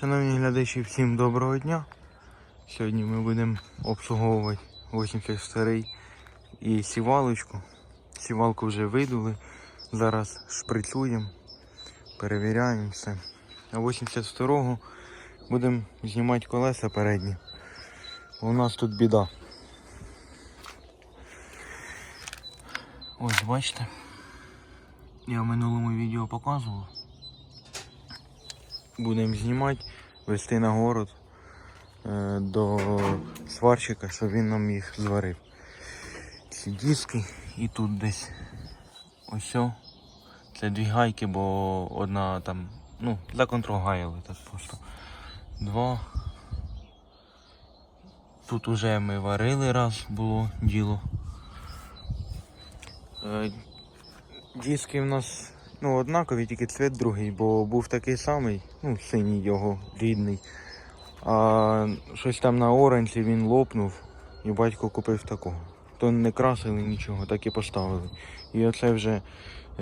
Шановні глядачі, всім доброго дня. Сьогодні ми будемо обслуговувати 82 і сівалочку. Сівалку вже видули. Зараз шприцюємо, перевіряємо все. А 82-го будемо знімати колеса передні. У нас тут біда. Ось бачите. Я в минулому відео показував. Будемо знімати, вести на город е, до сварщика, щоб він нам їх зварив. Ці диски і тут десь ось. Це дві гайки, бо одна там, ну, для контролю гаяли так просто. Два. Тут уже ми варили раз було діло. Е, Диски в нас ну, однакові, тільки цвіт другий, бо був такий самий, ну, синій його рідний. А щось там на оранжі він лопнув і батько купив такого. То не красили нічого, так і поставили. І оце вже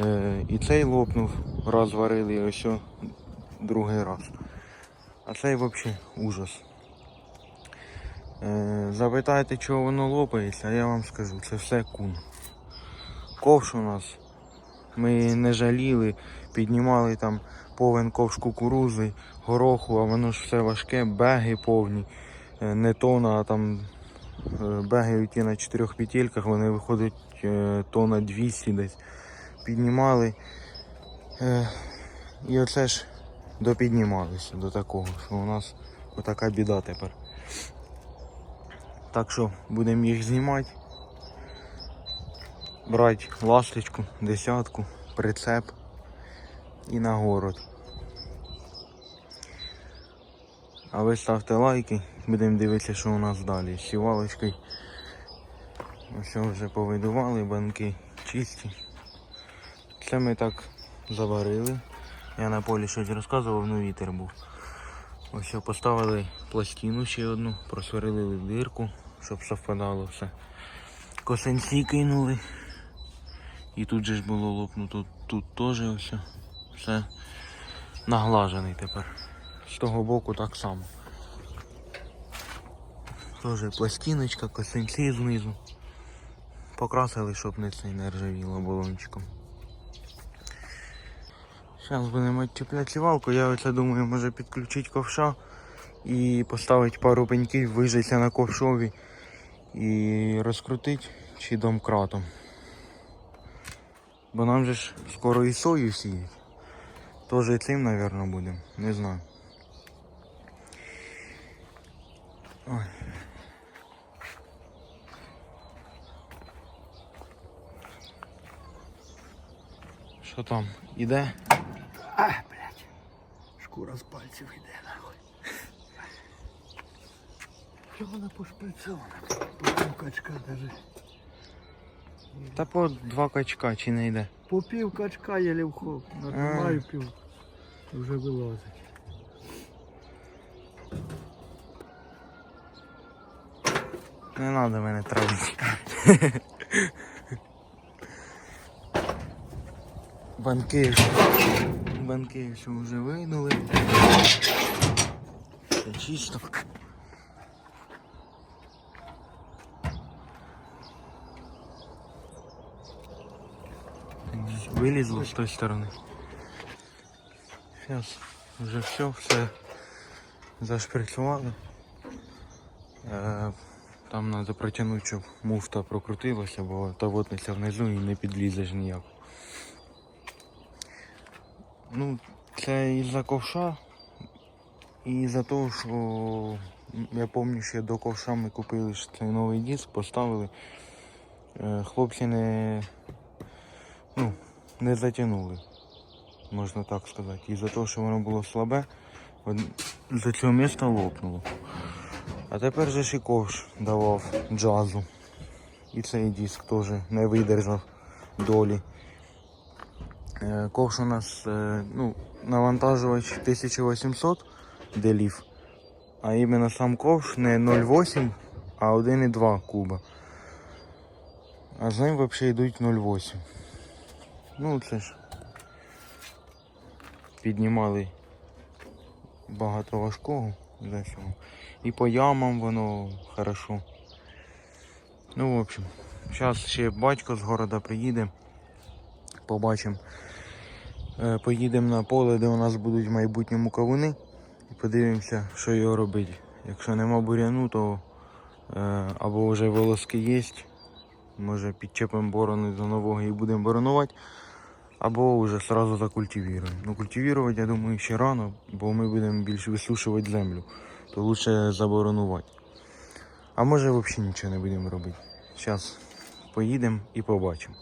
е, і цей лопнув, раз варили, і ось другий раз. А цей взагалі ужас. Е, запитайте, чого воно лопається, а я вам скажу, це все кун. Ковш у нас ми не жаліли, піднімали там повен ковш кукурузи, гороху, а воно ж все важке, беги повні, е, не тона, а там е, беги ті на чотирьох петельках, вони виходять е, тона 200 десь. Піднімали. І оце ж допіднімалися до такого, що у нас отака біда тепер. Так що будемо їх знімати брати ласточку, десятку, прицеп і на город. А ви ставте лайки, будемо дивитися, що у нас далі. З сівалочкою. Ось вже повидували, банки чисті. Це ми так заварили. Я на полі щось розказував, ну вітер був. Ось поставили пластину ще одну, просварили дирку, щоб совпадало все. Косинці кинули. І тут же ж було лопнуто, тут теж все. Все наглажений тепер. З того боку так само. Теж пластиночка, косинці знизу. Покрасили, щоб не це не ржавіло балончиком. Зараз будемо відчіпляти сівалку. Я оце думаю, може підключити ковша і поставити пару пеньків, вижитися на ковшові і розкрутити чи домкратом. Бо нам же ж скоро і сою сіють. Тоже цим, мабуть, будемо. Не знаю. Ой. Що там? Іде? А, блядь. Шкура з пальців йде нахуй. Чого вона пошприцьована? Потім качка даже. Та по два качка чи не йде. По пів качка єлі вхоп. Нажимаю пів. Вже вилазить. Не треба мене травити. Банки. Банки все вже вийнули. Чисто. Вилізло з тої сторони. Зараз вже все, все зашприцювали. Е, Там треба протягнути, щоб муфта прокрутилася, бо та вотниця внизу і не підлізеш ніяк. Ну, це із-за ковша і із-за того, що я пам'ятаю, що до ковша ми купили цей новий диск, поставили. Е, Хлопці не, не затягнули, можна так сказати. Із-за того, що воно було слабе, за цього міста лопнуло. А тепер же і ковш давав джазу. І цей диск теж не видержав долі. Е, Ковш у нас е, ну, навантажувач 1800 делів, а іменно сам ковш не 0,8, а 1,2 куба. А з ним взагалі йдуть 0,8. Ну це ж піднімали багато важкого за всього. І по ямам воно хорошо. Ну, в общем, зараз ще батько з города приїде. Побачимо. Е, Поїдемо на поле, де у нас будуть в майбутньому кавуни. І подивимося, що його робити. Якщо нема буряну, то е, або вже волоски є. Може підчепимо борони до нового і будемо боронувати. Або вже сразу закультивіруємо. Ну культивувати, я думаю, ще рано, бо ми будемо більш висушувати землю. То лучше заборонувати. А може взагалі нічого не будемо робити. Зараз поїдемо і побачимо.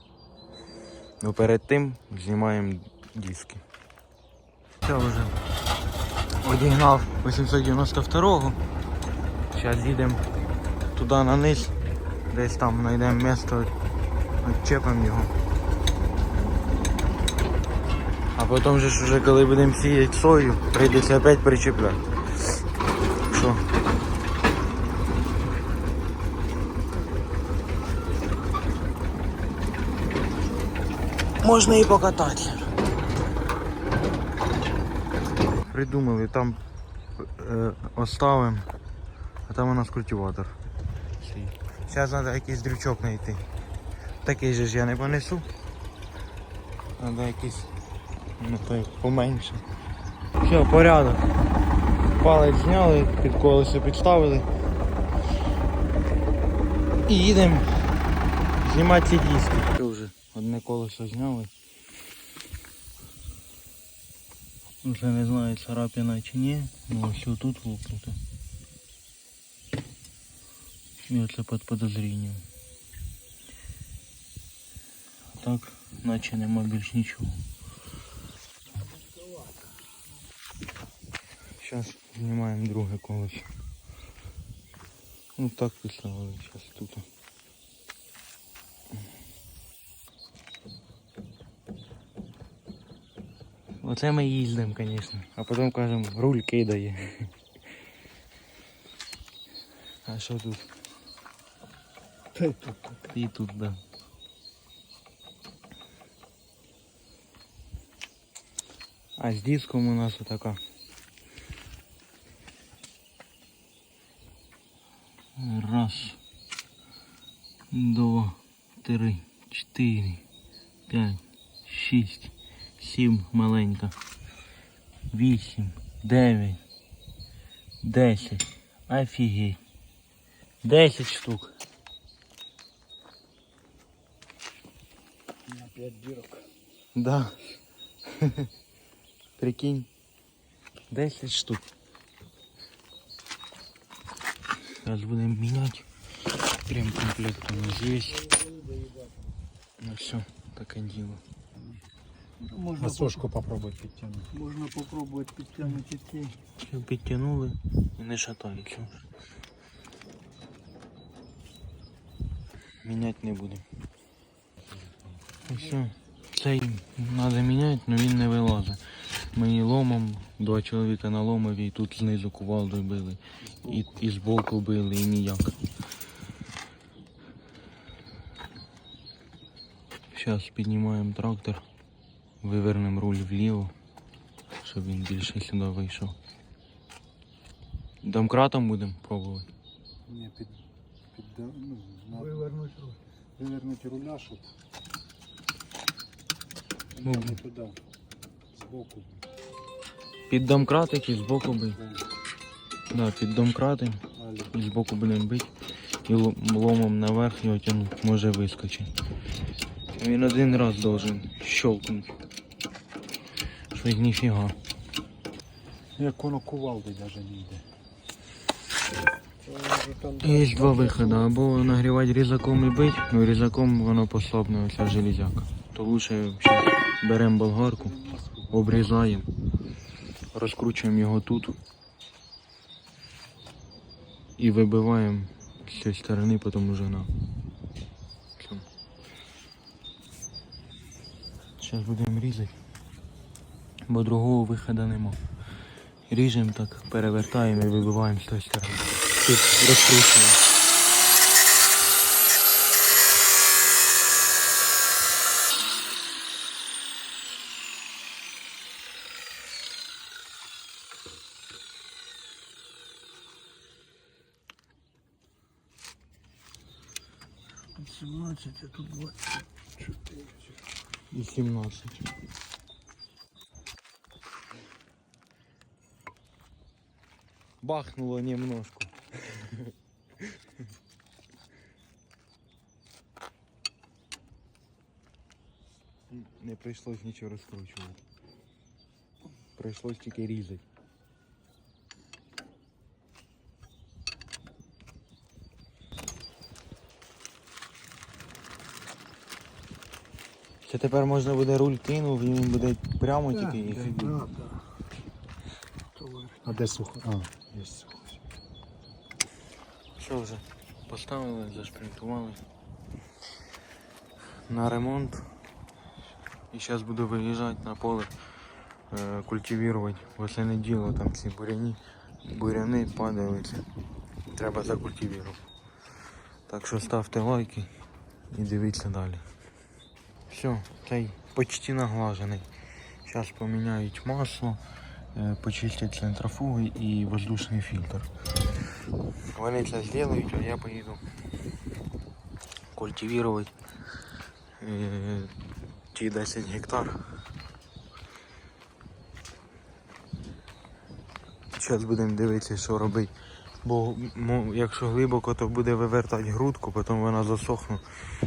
Ну перед тим знімаємо диски. Все вже одігнав 892-го. Зараз їдемо туди на низ. Десь там знайдемо місце, відчепимо його. А потім же ж уже коли будемо сіяти сою, прийдеться опять причепляти. Що? Можна і покататися. Придумали, там е, оставимо, а там у нас культиватор. Зараз треба якийсь дрючок знайти. Такий же ж я не понесу. Треба якийсь ну той поменше. Все, порядок. Палець зняли, під колесо підставили. І їдемо знімати ці диски. Це вже одне колесо зняли. Вже не знаю, царапина чи ні, ну ось тут лопнуто. І оце під подозрінням. Так, наче нема більш нічого. Зараз знімаємо друге колесо. Ну так поставили зараз тут. Оце ми їздимо, звісно. А потім кажемо, руль кидає. А що тут? Та й тут. І тут, да. А з диском у нас отака. Раз, два, три, чотири, п'ять, шість, сім маленька. Вісім, дев'ять, десять. Офігеть. Десять штук. На п'ять дірок. Да. Прикинь. 10 штук. Сейчас будем менять. Прям комплект у нас есть. Ну все, так и дело. Ну, Можна, На сошку попробуй підтягнути. поп- можна попробувати підтягнути ті. Все підтягнули і не шатаються вже. Міняти не будемо. І все. Цей треба міняти, але він не вилазить. Її ломом, два чоловіка на ломові, і тут знизу кувалдою били. І, і збоку били, і ніяк. Зараз піднімаємо трактор, вивернемо руль вліво, щоб він більше сюди вийшов. Домкратом будемо пробувати. Ні, під, під, ну, на, Вивернути руку. вивернути руля, щоб Ну. не туди, збоку. Під домкратик і збоку бий. Да, під домкратим Далі. і збоку будемо бити. І ломом наверх його тягнути, може вискочити. Він один раз должен щелкнути. Щось ніфіга. Як воно кувалди навіть не йде. Є два виходи. Або нагрівати різаком і бить, ну різаком воно послабне оця железяка. То лучше беремо болгарку, обрізаємо, розкручуємо його тут і вибиваємо з цієї сторони, потім уже на. Зараз будемо різати, бо другого виходу нема. Ріжемо так, перевертаємо і вибиваємо з тієї сторони. Тут розкручуємо. 17, а тут 24. І 17. Бахнуло немножко. Не прийшлось нічого розкручувати. Прийшлось тільки різати. Це тепер можна буде руль кинув і він буде прямо тільки. Товар. А де сухо? А, є сухо. Що вже? Поставили, зашпринтували на ремонт. І зараз буду виїжджати на поле, е, культивувати. Восени діло там ці буряні, буряни падали. Це. Треба закультивувати. Так що ставте лайки і дивіться далі. Все, цей почти наглажений. Зараз поміняють масло, е, почистять центрофуги і воздушний фільтр. Вони це зроблять, а я поїду культивувати е, ті 10 гектар. Зараз будемо дивитися, що робити. Бо мо- якщо глибоко, то буде вивертати грудку, потім вона засохне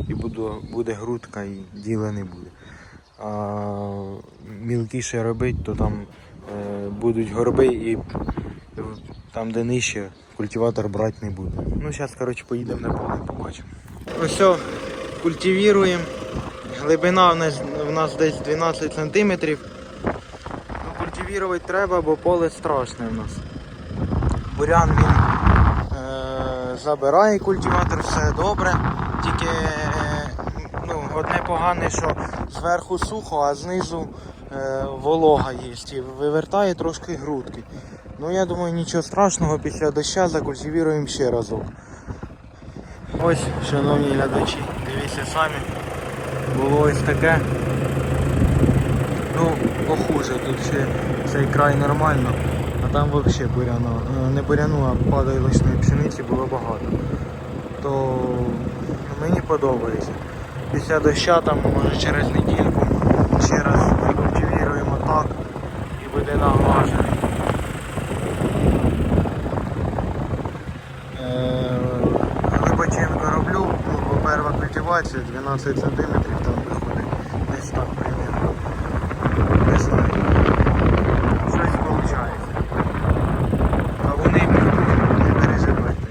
і буде, буде грудка і діла не буде. А мілкіше робити, то там е, будуть горби і там, де нижче, культиватор брати не буде. Ну, зараз, коротше, поїдемо на поле, побачимо. Ось все, культивуємо. Глибина в нас, в нас десь 12 см. Ну, культивувати треба, бо поле страшне в нас. Бурян він е, забирає культиватор, все добре. Тільки е, ну, одне погане, що зверху сухо, а знизу е, волога є. І вивертає трошки грудки. Ну я думаю нічого страшного, після доща закультивуємо ще разок. Ось, шановні глядачі, дивіться самі. Було ось таке. Ну, похуже, тут ще цей край нормально, а там взагалі буряна. е, Не буряну, а падайлочної пшениці було багато. То мені подобається. Після доща там може через недільку ще раз закультивуємо так і буде наглажений. Е, Глибоченко роблю, ну, перша культивація 12 см там виходить десь так примерно. Не знаю. Щось виходить. А вони не переживайте.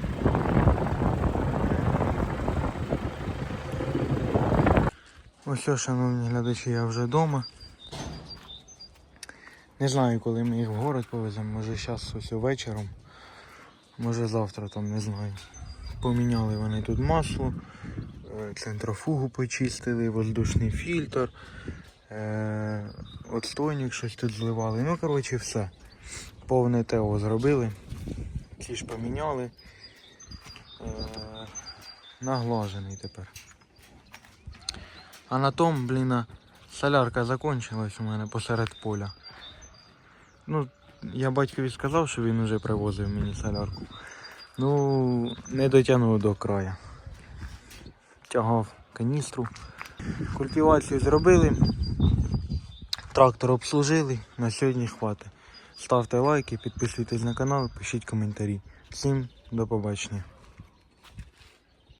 Ось, все, шановні глядачі, я вже вдома. Не знаю, коли ми їх в город повеземо, може зараз ось вечором. Може завтра там не знаю. Поміняли вони тут масло, е, центрофугу почистили, воздушний фільтр, е, отстойник щось тут зливали. Ну, коротше, все. Повне ТО зробили. Ці ж поміняли. Е, наглажений тепер. А на том, блін, солярка закончилась у мене посеред поля. Ну, я батькові сказав, що він вже привозив мені солярку. Ну, не дотягнув до краю. Тягав каністру. Культивацію зробили. Трактор обслужили. На сьогодні хватить. Ставте лайки, підписуйтесь на канал, пишіть коментарі. Всім до побачення.